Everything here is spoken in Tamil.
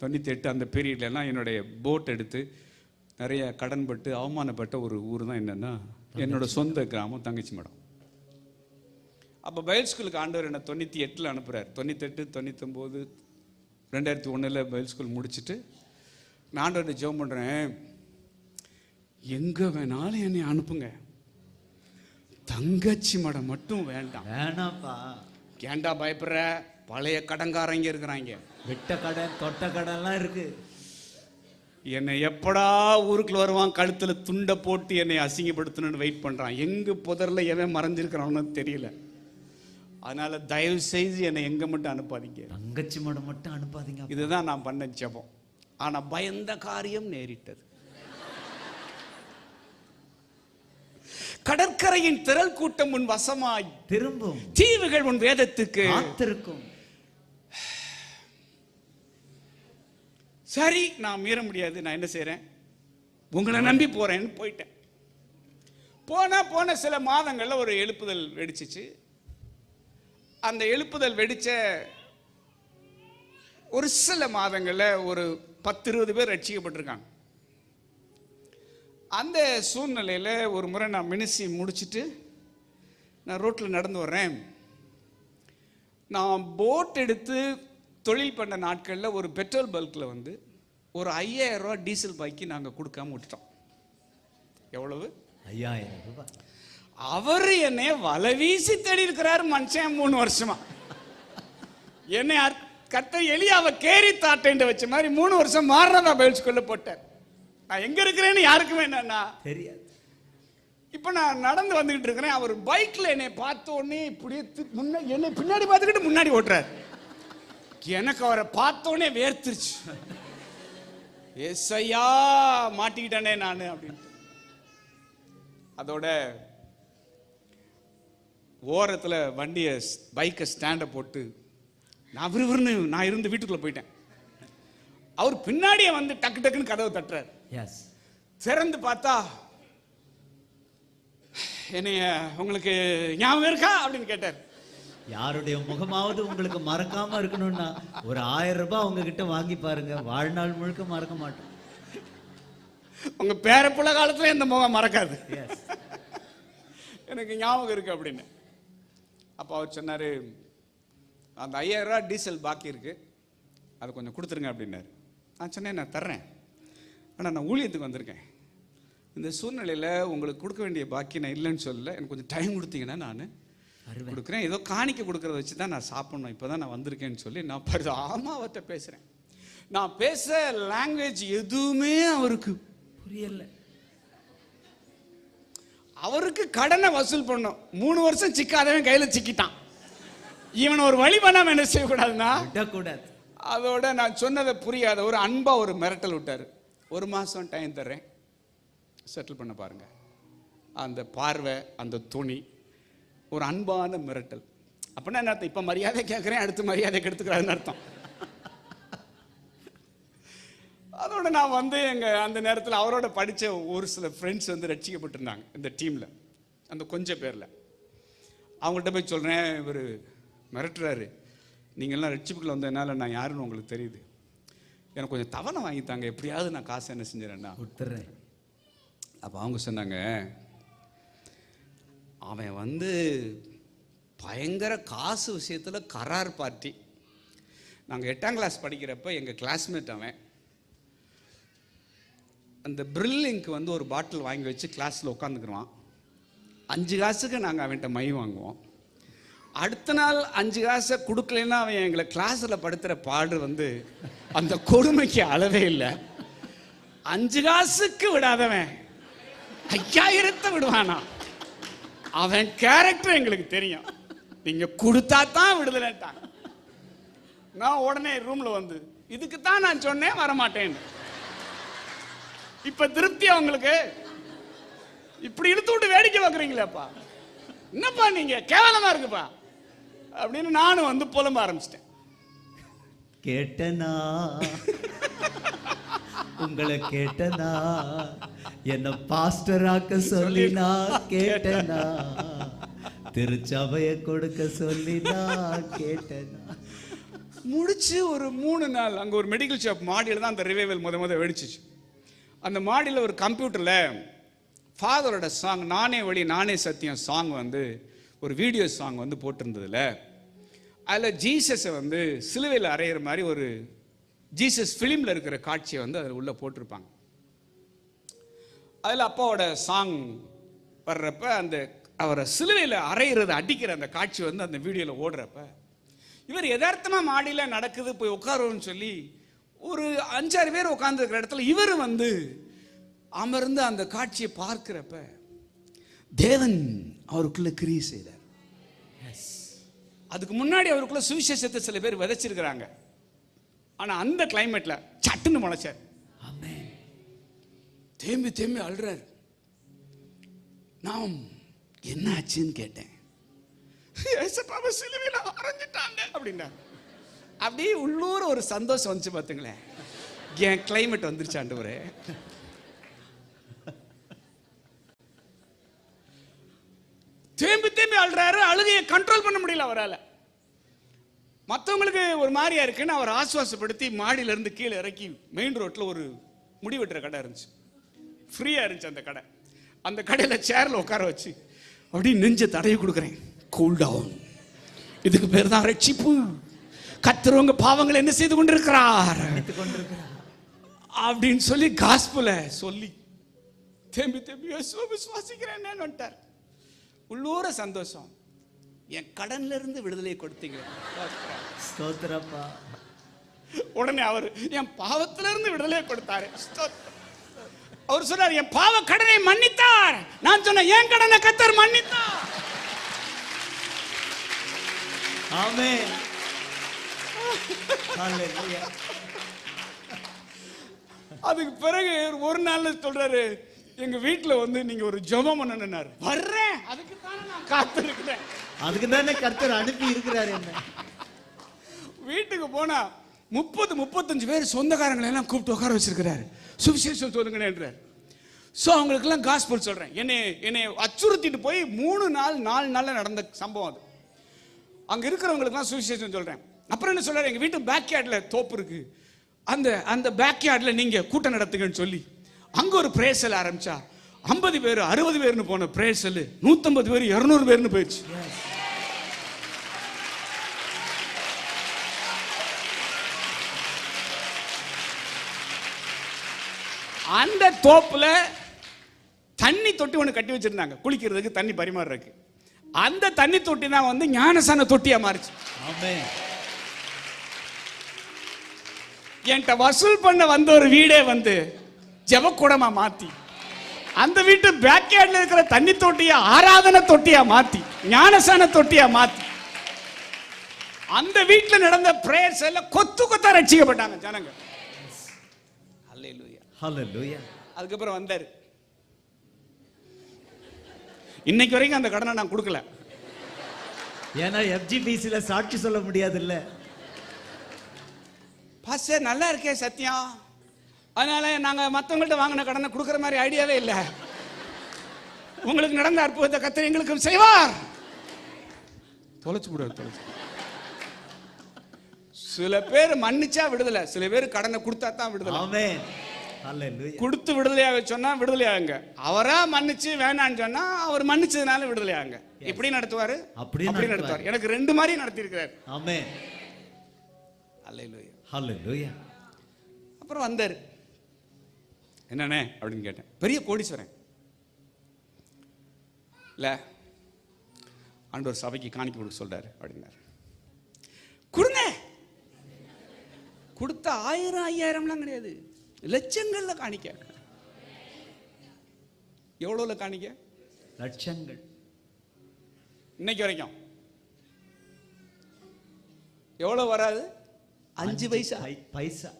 தொண்ணூற்றி எட்டு அந்த பீரியட்லலாம் என்னுடைய போட் எடுத்து நிறைய கடன்பட்டு அவமானப்பட்ட ஒரு ஊர் தான் என்னென்னா என்னோட சொந்த கிராமம் தங்கச்சி மடம். அப்போ பைல் ஸ்கூலுக்கு ஆண்டவர் என்னை தொண்ணூற்றி எட்டில் அனுப்புகிறார் தொண்ணூத்தெட்டு தொண்ணூத்தொம்போது ரெண்டாயிரத்தி ஒன்றில் பைல் ஸ்கூல் முடிச்சுட்டு நான் ஆண்டவர்கிட்ட ஜெபம் பண்ணுறேன் எங்கே வேணாலும் என்னை அனுப்புங்க. தங்கச்சி மடம் மட்டும் வேண்டாம். வேணாப்பா. ஏன்டா பயப்படுற? பழைய கடங்காரங்க இருக்கிறாங்க. விட்ட கடை தொட்ட கடைலாம் இருக்கு. என்னை எப்படா ஊருக்குள்ள வருவான் கழுத்துல துண்டை போட்டு என்னை அசிங்கப்படுத்தணும்னு வெயிட் பண்றான். எங்க புதர்ல எவன் மறைஞ்சிருக்கிறான்னு தெரியல. அதனால தயவு செய்து என்னை எங்க மட்டும் அனுப்பாதீங்க. தங்கச்சி மடம் மட்டும் அனுப்பாதீங்க இதுதான் நான் பண்ண ஜெபம். ஆனா பயந்த காரியம் நேரிட்டது. கடற்கரையின் திரள் கூட்டம் உன் வசமாய். திரும்பும். தீவுகள் உன் வேதத்துக்கு. காத்திருக்கும். சரி நான் மீற முடியாது நான் என்ன செய்கிறேன் உங்களை நம்பி போகிறேன்னு போயிட்டேன். போனால் போன சில மாதங்களில் ஒரு எழுப்புதல் வெடிச்சிச்சு. அந்த எழுப்புதல் வெடித்த ஒரு சில மாதங்களில் ஒரு பத்து இருபது பேர் ரட்சிக்கப்பட்டிருக்காங்க. அந்த சூழ்நிலையில் ஒரு முறை நான் மினிசி முடிச்சுட்டு நான் ரோட்டில் நடந்து வர்றேன். நான் போட் எடுத்து தொழில் பண்ண நாட்களில் ஒரு பெட்ரோல் பல்கில் வந்து ஒரு ஐயாயிரம் ரூபா டீசல் பாய்க்கு நாங்கள் கொடுக்காம விட்டுட்டோம். எவ்வளவு? ஐயாயிரம் ரூபாய். அவர் என்னை வலை வீசி தேடி இருக்கிறாரு மனுஷன் மூணு வருஷமா. என்னை கர்த்தர் எலியாவை கேரி தாட்டேன் வச்ச மாதிரி மூணு வருஷம் மாறினதா பயில் ஸ்கூல்ல போட்டார். நான் எங்க இருக்கிறேன்னு யாருக்குமே என்னன்னா தெரியாது. இப்போ நான் நடந்து வந்துகிட்டு இருக்கிறேன். அவர் பைக்ல என்னை பார்த்த உடனே இப்படியே தி- முன்ன என்னை பின்னாடி பார்த்துக்கிட்டு முன்னாடி ஓட்டுறாரு. எனக்கு அவரை பார்த்த உடனே வேர்த்துருச்சு. எஸ்ஐயா மாட்டிக்கிட்டேனே நான் அப்படின்ட்டு. அதோட ஓரத்தில் வண்டியை பைக்கை ஸ்டாண்டை போட்டு நான் விறுவிறுன்னு நான் இருந்து வீட்டுக்குள்ளே போயிட்டேன். அவர் பின்னாடியே வந்து டக்கு டக்குன்னு கதவை தட்டுறாரு. எஸ் திறந்து பார்த்தா என்னைய உங்களுக்கு ஞாபகம் இருக்கா? அப்படின்னு கேட்டார். யாருடைய முகமாவது உங்களுக்கு மறக்காம இருக்கணும்னா ஒரு ஆயிரம் ரூபாய் உங்ககிட்ட வாங்கி பாருங்க. வாழ்நாள் முழுக்க மறக்க மாட்டோம். உங்க பேரப்புள்ள காலத்துல இந்த முகம் மறக்காது. எனக்கு ஞாபகம் இருக்கு அப்படின்னு. அப்போ அவர் சொன்னாரு அந்த ஐயாயிரம் ரூபாய் டீசல் பாக்கி இருக்கு. அதை கொஞ்சம் கொடுத்துருங்க அப்படின்னாரு. நான் சொன்னேன் நான் தர்றேன். ஆனால் நான் ஊழியத்துக்கு வந்திருக்கேன். இந்த சூழ்நிலையில் உங்களுக்கு கொடுக்க வேண்டிய பாக்கி நான் இல்லைன்னு சொல்லல. எனக்கு கொஞ்சம் டைம் கொடுத்தீங்கன்னா நான் கொடுக்குறேன். ஏதோ காணிக்க கொடுக்கறத வச்சு தான் நான் சாப்பிடணும். இப்போ தான் நான் வந்திருக்கேன்னு சொல்லி நான் பரி ஆமா அவர்கிட்ட பேசுகிறேன் நான் பேச லாங்குவேஜ் எதுவுமே அவருக்கு புரியல. அவருக்கு கடனை வசூல் பண்ணோம் மூணு வருஷம் சிக்காதவன் கையில் சிக்கிட்டான். இவன் ஒரு வழி பண்ணாம என்ன செய்யக்கூடாதுன்னா? விடக்கூடாது. அதோட நான் சொன்னதை புரியாத ஒரு அன்பா ஒரு மிரட்டல் விட்டாரு. ஒரு மாசம் டைம் தர்றேன். செட்டில் பண்ண பாருங்க. அந்த பார்வை அந்த துணி ஒரு அன்பான மிரட்டல். அப்படின்னா என்ன அர்த்தம்? இப்போ மரியாதை கேட்குறேன் அடுத்து மரியாதை கெடுத்துக்கிறாருன்னு அர்த்தம். அதோட நான் வந்து எங்க அந்த நேரத்தில் அவரோட படிச்ச ஒரு சில ஃப்ரெண்ட்ஸ் வந்து ரட்சிக்கப்பட்டிருந்தாங்க இந்த டீம்ல அந்த கொஞ்ச பேர்ல. அவங்கள்ட்ட போய் சொல்றேன் இவர் மிரட்டுறாரு. நீங்கள்லாம் ரட்சிப்புக்குள்ள வந்ததுனால நான் யாருன்னு உங்களுக்கு தெரியுது. எனக்கு கொஞ்சம் தவணை வாங்கித்தாங்க. எப்படியாவது நான் காசு என்ன செஞ்சிடறேன்னா கொடுத்துறேன் அப்போ அவங்க சொன்னாங்க அவன் வந்து பயங்கர காசு விஷயத்தில் கரார் பார்ட்டி. நாங்கள் எட்டாம் கிளாஸ் படிக்கிறப்ப எங்கள் கிளாஸ்மேட் அவன் அந்த ப்ரில்லிங்க்கு வந்து ஒரு பாட்டில் வாங்கி வச்சு கிளாஸில் உட்காந்துக்குருவான் அஞ்சு காசுக்கு நாங்கள் அவன்கிட்ட மை வாங்குவோம். அடுத்த நாள் அஞ்சு காசை கொடுக்கலன்னா அவன் எங்களை கிளாஸில் படுத்துகிற பாடு வந்து அந்த கொடுமைக்கு அளவே இல்லை. அஞ்சு காசுக்கு விடாதவன். ஐயாயிரத்தை விடுவானா. அவன் கேரக்டர் எங்களுக்கு தெரியும். நீங்க கொடுத்தா தான் விடுதலைட்டான் நான் உடனே ரூம்ல வந்து இதுக்கு தான் நான் சொன்னேன் வரமாட்டேன். இப்ப திருப்தி உங்களுக்கு இப்படி இழுத்து விட்டு வேடிக்கை பார்க்குறீங்களேப்பா. என்னப்பா நீங்க? கேவலமா இருக்குப்பா. அப்படின்னு நானும் வந்து புலம்ப ஆரம்பிச்சிட்டேன். கேட்டனா? உங்களை கேட்டனா? என்ன பாஸ்டராக்க சொல்லினா கேட்டனா? திருச்சபைய கொடுக்க சொல்லினா கேட்டனா? முடிச்சு ஒரு மூணு நாள் அங்கே ஒரு மெடிக்கல் ஷாப் மாடியில் தான் அந்த ரிவைவல் முத முத வெடிச்சிச்சு. அந்த மாடியில் ஒரு கம்ப்யூட்டரில் ஃபாதரோட சாங் நானே வழி நானே சத்தியம் சாங் வந்து ஒரு வீடியோ சாங் வந்து போட்டிருந்ததுல. அதில் ஜீசஸை வந்து சிலுவையில் அறையிற மாதிரி ஒரு ஜீசஸ் ஃபிலிமில் இருக்கிற காட்சியை வந்து அதில் உள்ளே போட்டிருப்பாங்க. அதில் அப்பாவோட சாங் வர்றப்ப அந்த அவரை சிலுவையில் அரைகிறது அடிக்கிற அந்த காட்சி வந்து அந்த வீடியோவில் ஓடுறப்ப இவர் யதார்த்தமாக மாடியில் நடக்குது போய் உட்காருவோம்னு சொல்லி ஒரு அஞ்சாறு பேர் உட்காந்துருக்கிற இடத்துல இவர் வந்து அமர்ந்து அந்த காட்சியை பார்க்கிறப்ப தேவன் அவருக்குள்ள கிரியை செய்தார். அதுக்கு முன்னாடி அவருக்குள்ள சுவிசேஷத்தை சில பேர் விதைச்சிருக்கிறாங்க. ஆனா அந்த கிளைமேட்ல சட்டுன்னு முளைச்சார். தேம்பி தேம்பி அழுறாரு. நாம் என்ன ஆச்சுன்னு கேட்டேன் ஏசப்பாவை சிலுவையில் அரைஞ்சிட்டாங்க அப்படின்னா அப்படியே உள்ளூர் ஒரு சந்தோஷம் வந்துச்சு பார்த்துங்களேன் என் கிளைமேட் வந்துருச்சு ஆண்டவரே. தேம்பி தேம்பி அழுறாரு அழுகையை கண்ட்ரோல் பண்ண முடியல அவரால். மற்றவங்களுக்கு ஒரு மாதிரியா இருக்குன்னு அவர் ஆசுவாசப்படுத்தி மாடியிலேருந்து கீழே இறக்கி மெயின் ரோட்டில் ஒரு முடி வெட்டுற கடை இருந்துச்சு. ஃப்ரீயா இருந்துச்சு அந்த கடை. அந்த கடையில சேர்ல உட்கார வச்சு அப்படியே நெஞ்ச தடவி கொடுக்குறேன். கூல் டவுன் இதுக்கு பேர் தான் ரட்சிப்பு. கத்துறவங்க பாவங்களை என்ன செய்து கொண்டிருக்கிறார்? அப்படின்னு சொல்லி காஸ்புல சொல்லி தேம்பி தேம்பி இயேசுவை விசுவாசிக்கிறேன்னு வந்துட்டார். உள்ளூர சந்தோஷம். என் கடன்ல இருந்து விடுதலை கொடுத்தீங்க. ஸ்தோத்திரப்பா. உடனே அவர் என் பாவத்துல இருந்து விடுதலை கொடுத்தாரு. ஸ்தோத்திரம். அவர் சொன்னார் என் பாவ கடனை மன்னித்தார். நான் சொன்ன என் கடனை கத்தர் மன்னித்தார். ஹalleluya. அதுக்கு பிறகு ஒரு நாள்ல சொல்றாரு எங்க வீட்டுல வந்து நீங்க ஒரு ஜெபம் பண்ணணும்னாரு. வர்றேன். அதுக்கு தானே நான் காத்திருக்கிறேன். அதுக்கு தானே கர்த்தர் அனுப்பி இருக்கிறார் என்ன? வீட்டுக்கு போனா முப்பது முப்பத்தஞ்சு பேர் சொந்தக்காரங்களை எல்லாம் கூப்பிட்டு உட்கார வச்சிருக்கிறாரு. சுவிசேஷம் சொல்லுங்கன்றார் ஸோ அவங்களுக்கெல்லாம் காஸ்பல் சொல்கிறேன் என்னை என்னை அச்சுறுத்திட்டு போய் மூணு நாள் நாலு நாளில் நடந்த சம்பவம் அது. அங்கே இருக்கிறவங்களுக்குலாம் சுவிசேஷம் சொல்கிறேன் அப்புறம் என்ன சொல்கிறார் எங்கள் வீட்டு பேக் தோப்பு இருக்குது அந்த அந்த பேக் நீங்கள் கூட்டம் நடத்துங்கன்னு சொல்லி அங்கே ஒரு பிரேசல் ஆரம்பித்தா ஐம்பது பேர் அறுபது பேர்னு போன பிரேசல் நூற்றம்பது பேர் இரநூறு பேர்னு போயிடுச்சு. அந்த தோப்புல தண்ணி தொட்டி ஒன்று கட்டி வச்சிருந்தாங்க. குளிக்கிறதுக்கு தண்ணி பரிமாறுறதுக்கு அந்த தண்ணி தொட்டி தான் வந்து ஞானசான தொட்டியா மாறுச்சு. என்கிட்ட வசூல் பண்ண வந்த ஒரு வீடே வந்து ஜெபக்கூடமா மாத்தி. அந்த வீட்டு பேக்யார்ட்ல இருக்கிற தண்ணி தொட்டியா ஆராதனை தொட்டியா மாத்தி ஞானசான தொட்டியா மாத்தி. அந்த வீட்டுல நடந்த பிரேயர்ஸ் எல்லாம் கொத்து கொத்தா ரட்சிக்கப்பட்டாங்க ஜனங்க. அல்லேலூயா ஹalleluya அதுக்கப்புறம் வந்தாரு. இன்னைக்கு வரைக்கும் அந்த கடனை நான் கொடுக்கல. ஏன்னா எஃப்ஜிபிசில சாட்சி சொல்ல முடியாது இல்ல பாஸ்டர் நல்லா இருக்கே சத்தியம் அதனால நாங்க மத்தவங்கள்ட்ட வாங்கின கடனை கொடுக்குற மாதிரி ஐடியாவே இல்லை. உங்களுக்கு நடந்த அற்புதத்தை கத்தர் எங்களுக்கும் செய்வார். தொலைச்சு விடுவார் தொலைச்சு. சில பேர் மன்னிச்சா விடுதலை சில பேர் கடனை கொடுத்தா தான் விடுதலை. கொடுத்து விடுதலையாக சொன்னா விடுதலையாகுங்க. அவரா மன்னிச்சு வேணான்னு சொன்னா அவர் மன்னிச்சதுனால விடுதலையாகுங்க. இப்படி நடத்துவாரு? அப்படியும் அப்படி நடத்துவாரு. எனக்கு ரெண்டு மாதிரி நடத்தி இருக்கிறார் ஆமென். அல்லையிலூயா ஹalleluya அப்புறம் வந்தார். என்னண்ணே? அப்படின்னு கேட்டேன். பெரிய கோடீஸ்வரன். இல்லை ஆண்டவர் சபைக்கு காணிக்க கொடுக்க சொல்றாரு அப்படின்னாரு. கொடுங்க. கொடுத்த ஆயிரம் ஐயாயிரம்லாம் கிடையாது. லட்சங்கள்ல காணிக்க எவ்வளோல காணிக்க லட்சங்கள். இன்னைக்கு வரைக்கும். எவ்வளோ வராது? அஞ்சு பைசா. பைசா.